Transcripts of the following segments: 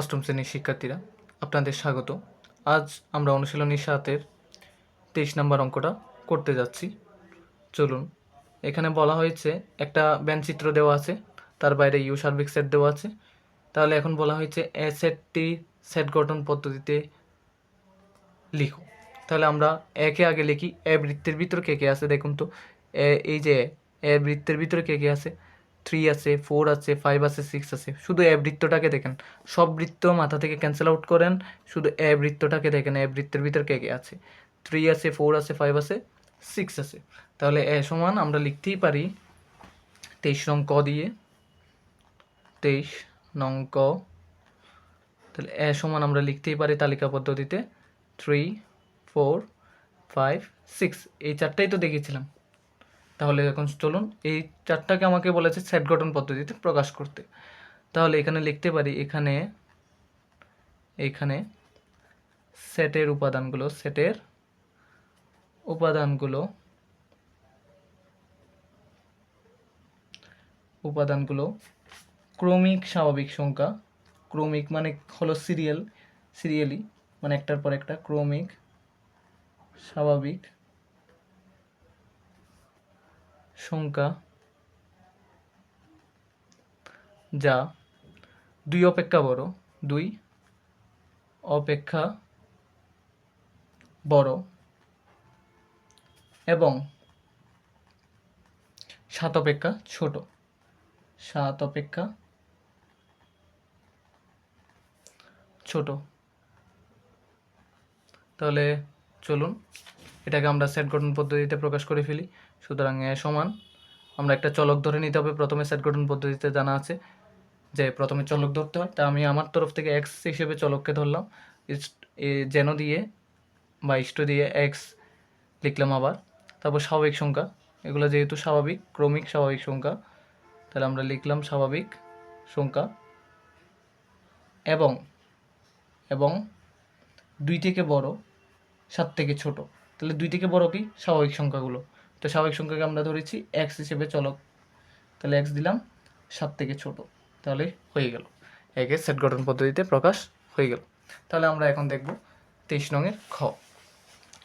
অষ্টম শ্রেণির শিক্ষার্থীরা, আপনাদের স্বাগত। আজ আমরা অনুশীলনী সাতের তেইশ নম্বর অঙ্কটা করতে যাচ্ছি। চলুন, এখানে বলা হয়েছে, একটা ব্যঞ্চিত্র দেওয়া আছে, তার বাইরে ইউ সার্বিক সেট দেওয়া আছে। তাহলে এখন বলা হয়েছে, এ সেটটি সেট গঠন পদ্ধতিতে লিখো। তাহলে আমরা একে আগে লিখি, এ বৃত্তের ভিতর কে কে আছে দেখুন তো। এই যে এ বৃত্তের ভিতরে কে কে আছে থ্রি আছে ফোর আছে ফাইভ আছে সিক্স আছে। শুধু এ বৃত্তটাকে দেখেন। সব বৃত্ত মাথা থেকে ক্যান্সেল আউট করেন। শুধু এ বৃত্তটাকে দেখেন এ বৃত্তের ভিতর কে কে আছে? থ্রি আছে ফোর আছে ফাইভ আছে সিক্স আছে। তাহলে এ সমান আমরা লিখতেই পারি তেইশ নং ক দিয়ে। তেইশ নং ক। তাহলে এ সমান আমরা লিখতেই পারি তালিকা পদ্ধতিতে থ্রি ফোর ফাইভ সিক্স এই চারটাই তো দেখিয়েছিলাম। তাহলে এখন চলুন, এই চারটাকে আমাকে বলেছে সেট গঠন পদ্ধতিতে প্রকাশ করতে। তাহলে এখানে লিখতে পারি, এখানে এখানে সেটের উপাদানগুলো সেটের উপাদানগুলো উপাদানগুলো ক্রমিক স্বাভাবিক সংখ্যা, ক্রমিক মানে হলো সিরিয়াল সিরিয়ালি মানে একটার পর একটা, ক্রমিক স্বাভাবিক সংখ্যা যা দুই অপেক্ষা বড়, দুই অপেক্ষা বড় এবং সাত অপেক্ষা ছোট। সাত অপেক্ষা ছোট। তাহলে চলুন, এটাকে আমরা সেট গঠন পদ্ধতিতে প্রকাশ করে ফেলি। সুতরাং, এ সমান। আমরা একটা চলক ধরে নিতে হবে। প্রথমে সেট গঠন পদ্ধতিতে জানা আছে যে প্রথমে চলক ধরতে হয়। তা আমি আমার তরফ থেকে এক্স হিসেবে চলককে ধরলাম। যেন দিয়ে বা ইষ্ট দিয়ে এক্স লিখলাম আবার। তারপর স্বাভাবিক সংখ্যা। এগুলো যেহেতু স্বাভাবিক, ক্রমিক স্বাভাবিক সংখ্যা, তাহলে আমরা লিখলাম স্বাভাবিক সংখ্যা। এবং এবং দুই থেকে বড়, সাত থেকে ছোট। তাহলে দুই থেকে বড় কি? স্বাভাবিক সংখ্যাগুলো। তো স্বাভাবিক সংখ্যাকে আমরা ধরেছি এক্স হিসেবে চলক তাহলে এক্স দিলাম সাত থেকে ছোট, তাহলে হয়ে গেল। একে সেট গঠন পদ্ধতিতে প্রকাশ হয়ে গেল। তাহলে আমরা এখন দেখব তেইশ নংয়ের খ।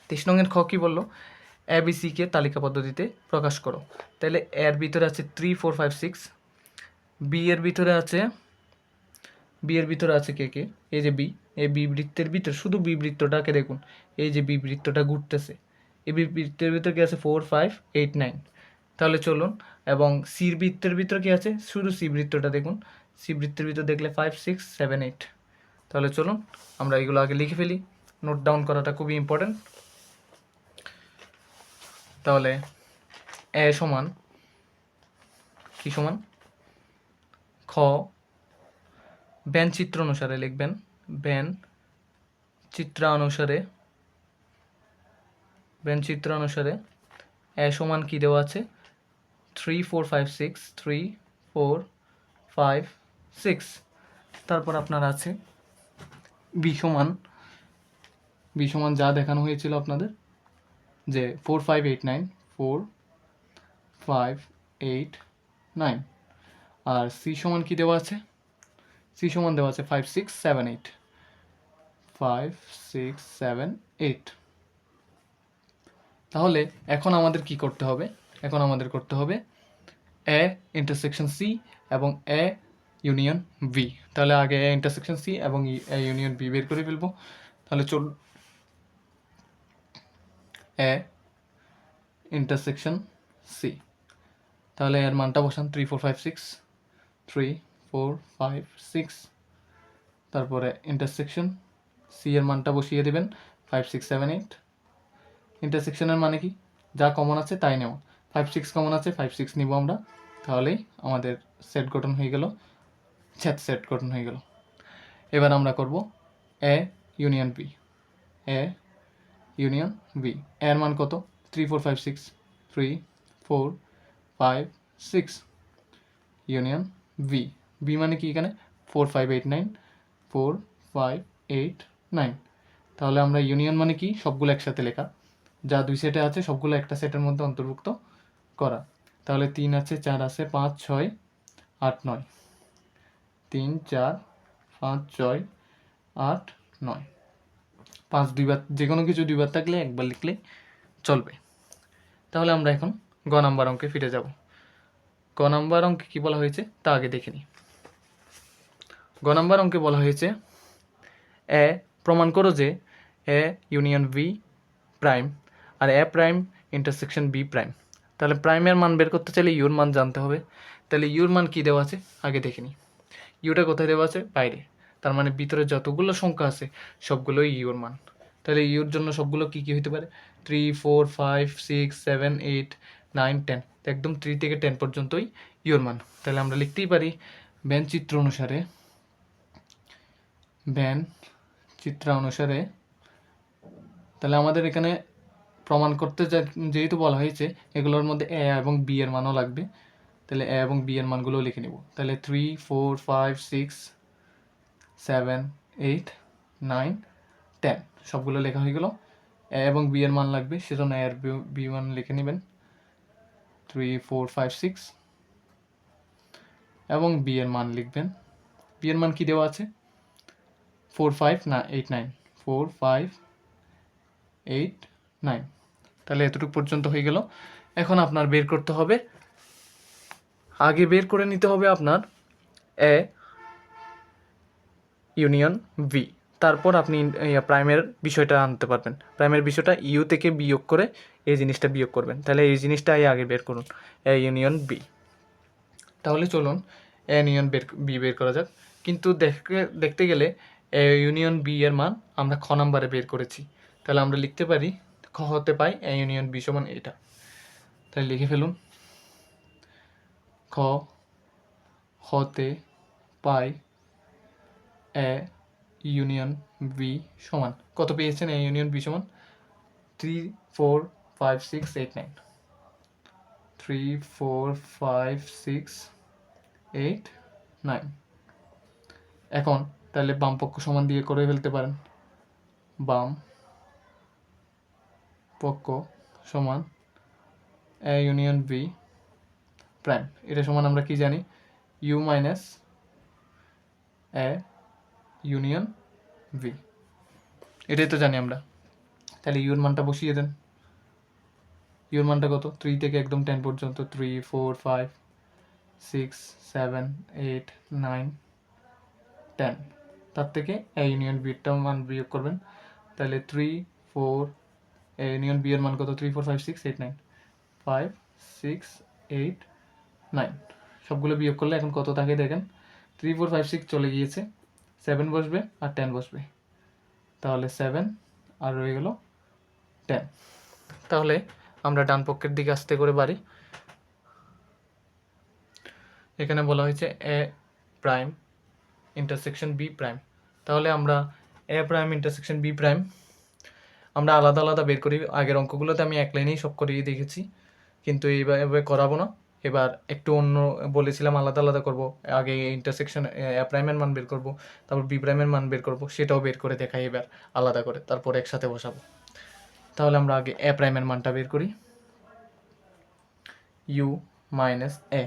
তেইশ নংয়ের খ কি বলল? এ বি সিকে তালিকা পদ্ধতিতে প্রকাশ করো। তাহলে এর ভিতরে আছে three four five six B এর ভিতরে আছে বি এর ভিতরে আছে কে কে? এই যে বি এই বি বৃত্তের ভিতরে, শুধু বি বৃত্তটাকে দেখুন। এই যে বি বৃত্তটা ঘুরতেছে। এই বি বৃত্তের ভিতরে কি আছে? ফোর ফাইভ এইট নাইন তাহলে চলুন, এবং সির বৃত্তের ভিতরে কি আছে? শুধু সি বৃত্তটা দেখুন। সি বৃত্তের ভিতর দেখলে ফাইভ সিক্স সেভেন এইট তাহলে চলুন, আমরা এগুলো আগে লিখে ফেলি। নোট ডাউন করাটা খুবই ইম্পর্টেন্ট তাহলে এ সমান, কি সমান? খ, ব্যান চিত্র অনুসারে লিখবেন। ব্যান চিত্র অনুসারে ব্যান চিত্র অনুসারে, এ সমান কি দেওয়া আছে? Three four five six three four five six তারপর আপনার আছে বি সমান বি সমান যা দেখানো হয়েছিল আপনাদের, যে four five eight nine four five eight nine আর সি সমান কী দেওয়া আছে? সি সমান দেওয়া আছে five six seven eight five six seven eight তাহলে এখন আমাদের কি করতে হবে? এখন আমাদের করতে হবে এ ইন্টারসেকশন সি এবং এ ইউনিয়ন বি তাহলে আগে এ ইন্টারসেকশন সি এবং এ ইউনিয়ন বি বের করে ফেলব। তাহলে চল এ ইন্টারসেকশন সি তাহলে এর মানটা বসান three four five six three four five six তারপরে ইন্টারসেকশন সি এর মানটা বসিয়ে দেবেন ফাইভ সিক্স সেভেন এইট ইন্টারসেকশনের মানে কি? যা কমন আছে তাই নেওয়া ফাইভ সিক্স কমন আছে ফাইভ সিক্স নিব আমরা। তাহলেই আমাদের সেট গঠন হয়ে গেল। ছ্যাট সেট গঠন হয়ে গেল। এবার আমরা করব A union B A union B এর মান কত? Three four five six three four five six union B B মানে কি এখানে? Four five eight nine four five eight nine তাহলে আমরা ইউনিয়ন মানে কি? সবগুলো একসাথে লেখা। যা দুই সেটে আছে, সবগুলো একটা সেটের মধ্যে অন্তর্ভুক্ত করা। তাহলে তিন আছে, চার আছে, পাঁচ, ছয়, আট, নয়। তিন, চার, পাঁচ, ছয়, আট, নয়। পাঁচ দুইবার যে কোনো কিছু দুইবার থাকলে একবার লিখলে চলবে। তাহলে আমরা এখন গ নাম্বার অঙ্কে ফিরে যাব। গ নাম্বার অঙ্কে কী বলা হয়েছে? তা আগে দেখে নিই। গ নাম্বার অঙ্কে বলা হয়েছে, এ, প্রমাণ করো যে, A union B prime R A prime intersection B prime তাহলে প্রাইমের মান বের করতে চাইলে ইউর মান জানতে হবে। তাহলে ইউর মান কী দেওয়া আছে? আগে দেখে নিই। ইউটা কোথায় দেওয়া আছে? বাইরে। তার মানে ভিতরে যতগুলো সংখ্যা আছে, সবগুলোই ইউর মান। তাহলে ইউর জন্য সবগুলো কী কী হতে পারে? Three four five six seven eight nine ten একদম থ্রি থেকে টেন পর্যন্তই ইউর মান। তাহলে আমরা লিখতেই পারি ব্যান চিত্র অনুসারে ব্যান চিত্র অনুসারে তাহলে আমাদের এখানে প্রমাণ করতে যেহেতু বলা হয়েছে, এগুলোর মধ্যে এ এবং বি এর মানও লাগবে। তাহলে এ এবং বি এর মানগুলো লিখে নিব। তাহলে three four five six seven eight nine ten সবগুলো লেখা হয়ে গেল। এ এবং বি এর মান লাগবে, সেজন্য এ আর বি মান লিখে নেবেন। থ্রি ফোর ফাইভ সিক্স এবং বি এর মান লিখবেন। বি এর মান কি দেওয়া আছে? ফোর ফাইভ না eight nine four five eight nine তাহলে এতটুকু পর্যন্ত হয়ে গেল। এখন আপনার বের করতে হবে। আগে বের করে নিতে হবে আপনার এ ইউনিয়ন ভি তারপর আপনি প্রাইমের বিষয়টা আনতে পারবেন। প্রাইমের বিষয়টা ইউ থেকে বিয়োগ করে এই জিনিসটা বিয়োগ করবেন। তাহলে এই জিনিসটা আগে বের করুন। এ ইউনিয়ন বি তাহলে চলুন এ ইউনিয়ন বের বি বের করা যাক। কিন্তু দেখতে দেখতে গেলে এ ইউনিয়ন বি এর মান আমরা খ নাম্বারে বের করেছি। তাহলে আমরা লিখতে পারি খ হতে পাই এ ইউনিয়ন বি সমান এটা তাহলে লিখে ফেলুন। খ হতে পাই এ ইউনিয়ন বি সমান। কত পেয়েছেন এ ইউনিয়ন বি সমান? Three four five six eight nine three four five six eight nine এখন তাহলে বাম পক্ষ সমান দিয়ে করে ফেলতে পারেন। বাম পক্ষ সমান এ ইউনিয়ন বি প্রাইম এটা সমান আমরা কি জানি? U minus A union B এটাই তো জানি আমরা। তাহলে ইউর মানটা বসিয়ে দেন। ইউর মানটা কত? থ্রি থেকে একদম টেন পর্যন্ত। Three four five six seven eight nine ten তার থেকে এ ইউনিয়ন বিটা মান বিয়োগ করবেন। তাহলে থ্রি ফোর ইউনিয়ন বি এর মান কত? Three four five six eight nine five six eight nine সবগুলো বিয়োগ করলে এখন কত থাকে দেখেন? থ্রি ফোর ফাইভ সিক্স চলে গিয়েছে। সেভেন বসবে আর টেন বসবে। তাহলে সেভেন আর রয়ে গেল টেন তাহলে আমরা ডান পক্ষের দিকে আসতে করে বাড়ি। এখানে বলা হয়েছে A prime intersection B prime তাহলে আমরা A prime intersection B prime আমরা আলাদা আলাদা বের করি। আগের অঙ্কগুলোতে আমি এক লাইনেই সব করিয়ে দেখেছি। কিন্তু এইভাবে করাবো না। এবার একটু অন্য বলেছিলাম আলাদা আলাদা করব। আগে ইন্টারসেকশন এ প্রাইমের মান বের করব, তারপর বি প্রাইমের মান বের করব, সেটাও বের করে দেখাই এবার আলাদা করে। তারপর একসাথে বসাবো। তাহলে আমরা আগে এ প্রাইমের মানটা বের করি। ইউ মাইনাস এ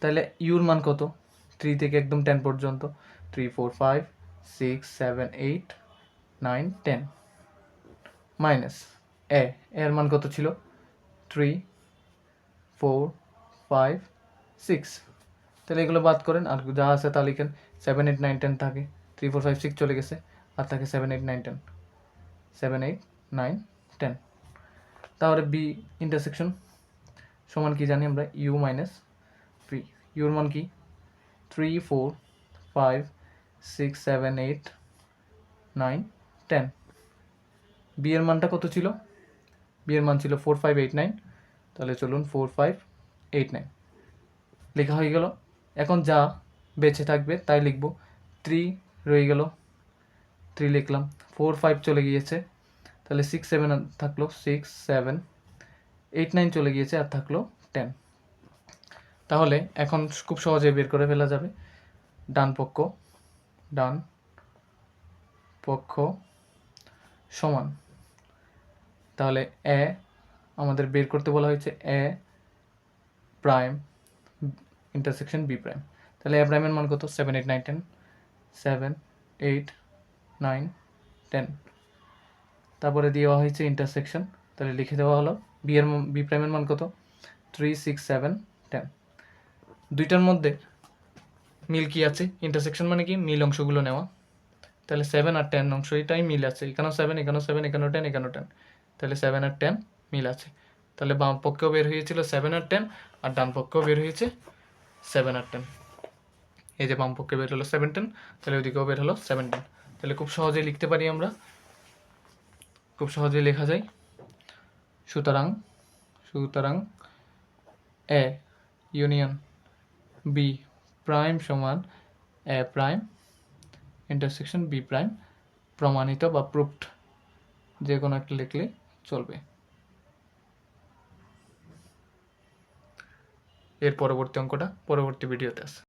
তাহলে ইউর মান কত? থ্রি থেকে একদম টেন পর্যন্ত। Three four five six seven eight nine ten minus A, এর মান কত ছিল? Three, four, five, six. তাহলে এগুলো বাদ করেন, আর যা আছে তা লিখেন। সেভেন, এইট, নাইন, টেন থাকে। থ্রি, ফোর, ফাইভ, সিক্স চলে গেছে, আর থাকে seven, eight, nine, ten. Seven, eight, nine, ten. তাহলে বি ইন্টারসেকশন সমান কি জানি আমরা? ইউ মাইনাস ভি ইউর মান কি? Three, four, five, six, seven, eight, nine, ten. B এর মানটা কত ছিল? বি এর মান ছিল ফোর ফাইভ এইট নাইন তাহলে চলুন ফোর ফাইভ এইট নাইন লেখা হয়ে গেল। এখন যা বেঁচে থাকবে তাই লিখব। থ্রি রয়ে গেল। থ্রি লিখলাম। ফোর ফাইভ চলে গিয়েছে। তাহলে সিক্স সেভেন থাকল। সিক্স সেভেন এইট নাইন চলে গিয়েছে আর থাকল টেন তাহলে এখন খুব সহজে বের করে ফেলা যাবে। ডান পক্ষ ডান পক্ষ সমান। তাহলে এ, আমাদের বের করতে বলা হয়েছে A, prime intersection B prime. তাহলে এ প্রাইমের মান কত? Seven eight nine ten seven eight nine ten তারপরে দেওয়া হয়েছে ইন্টারসেকশন তাহলে লিখে দেওয়া হলো, বি এর বি প্রাইমের মান কত? থ্রি সিক্স সেভেন টেন দুইটার মধ্যে মিল কি আছে? ইন্টারসেকশন মানে কি? মিল অংশগুলো নেওয়া। তাহলে সেভেন আর টেন অংশ, এটাই মিল আছে। এখানেও সেভেন এখানেও সেভেন এখানেও টেন এখানেও টেন তাহলে সেভেন আর টেন মিল আছে। তাহলে বাম পক্ষেও বের হয়েছিল সেভেন আর টেন আর ডান পক্ষেও বের হয়েছে সেভেন আর টেন এই যে বাম পক্ষে বের হলো সেভেন টেন তাহলে ওইদিকেও বের হলো সেভেন টেন তাহলে খুব সহজেই লিখতে পারি আমরা। খুব সহজেই লেখা যায়। সুতরাং সুতরাং এ ইউনিয়ন বি প্রাইম সমান A prime intersection B prime প্রমাণিত বা প্রুফড যে কোনো একটা লিখলে চলবে। এর পরবর্তী অঙ্কটা পরবর্তী ভিডিওতে আছে।